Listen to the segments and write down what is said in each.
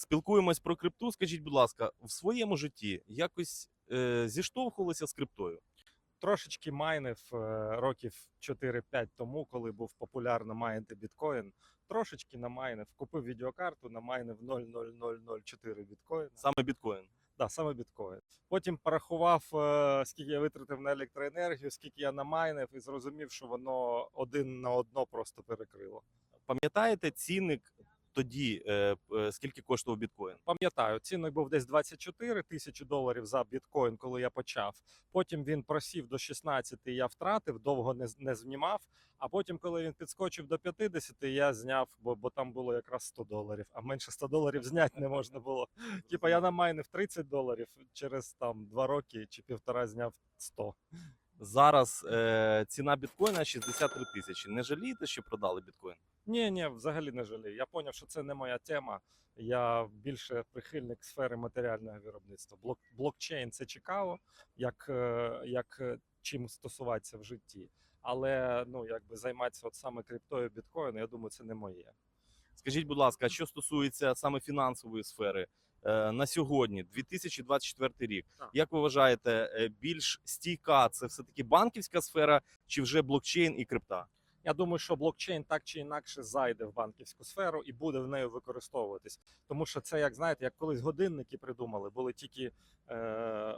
Спілкуємось про крипту. Скажіть, будь ласка, в своєму житті якось е, зіштовхувалися з криптою? Трошечки майнив е, років 4-5 тому, коли був популярно майнити біткоін. Трошечки намайнив, купив відеокарту, намайнив 0,0004 біткоїна. Саме біткоін. Да, саме біткоін. Потім порахував, е, скільки я витратив на електроенергію, скільки я намайнив, і зрозумів, що воно один на одно просто перекрило. Пам'ятаєте цінник тоді, е, е, скільки коштував біткоін? Пам'ятаю, цінник був десь 24 тисячі доларів за біткоін, коли я почав. Потім він просів до 16, я втратив, довго не, не знімав. А потім, коли він підскочив до 50, я зняв, бо, бо там було якраз 100 доларів, а менше 100 доларів зняти не можна було. Типа я намайнив 30 доларів, через там 2 роки чи півтора зняв 100. Зараз е, ціна біткоїна 63 тисячі. Не жалієте, що продали біткоін? Ні, ні, взагалі не жалію. Я зрозумів, що це не моя тема. Я більше прихильник сфери матеріального виробництва. Блок, блокчейн це цікаво, як, е, як е, чим стосуватися в житті. Але ну якби займатися от саме криптою біткоїну, я думаю, це не моє. Скажіть, будь ласка, а що стосується саме фінансової сфери е, на сьогодні, 2024 рік, Так. як ви вважаєте, більш стійка це все таки банківська сфера чи вже блокчейн і крипта? Я думаю, що блокчейн так чи інакше зайде в банківську сферу і буде в неї використовуватись. Тому що це, як знаєте, як колись годинники придумали, були тільки е,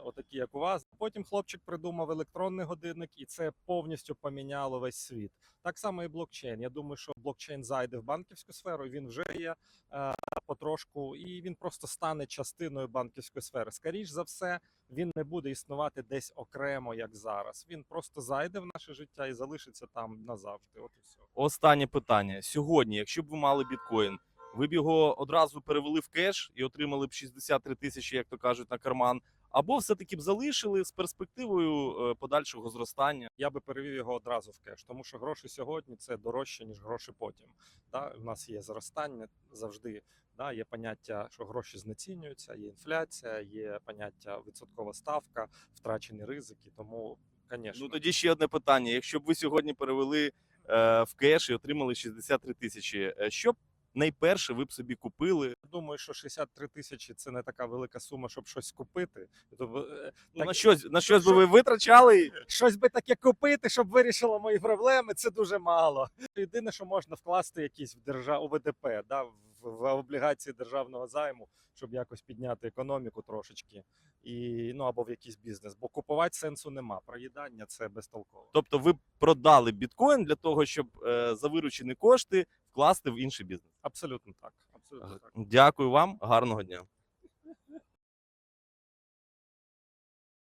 отакі, як у вас. Потім хлопчик придумав електронний годинник, і це повністю поміняло весь світ. Так само і блокчейн. Я думаю, що блокчейн зайде в банківську сферу. Він вже є е, потрошку, і він просто стане частиною банківської сфери. Скоріш за все, він не буде існувати десь окремо, як зараз. Він просто зайде в наше життя і залишиться там назавжди. От і все. Останнє питання. Сьогодні, якщо б ви мали біткоін, ви б його одразу перевели в кеш і отримали б 63 тисячі, як то кажуть, на карман, або все-таки б залишили з перспективою е, подальшого зростання. я би перевів його одразу в кеш, тому що гроші сьогодні це дорожче, ніж гроші потім. Да? У нас є зростання завжди. Да? Є поняття, що гроші знецінюються, є інфляція, є поняття відсоткова ставка, втрачені ризики. Тому, звісно, Ну тоді ще одне питання: якщо б ви сьогодні перевели е, в кеш і отримали 63 тисячі, е, що б найперше ви б собі купили? думаю, що 63 тисячі це не така велика сума, щоб щось купити. Тобто, е, Ну, Так- на щось на щось би ви витрачали? щось би таке купити, щоб вирішило мої проблеми. Це дуже мало. Єдине, що можна вкласти якісь в держав ВДП, да, в, в облігації державного займу, щоб якось підняти економіку трошечки, і ну або в якийсь бізнес. Бо купувати сенсу нема. Проїдання це безтолково. Тобто ви продали біткоін для того, щоб е, за виручені кошти вкласти в інший бізнес. Абсолютно так. Абсолютно так. Дякую вам, гарного дня.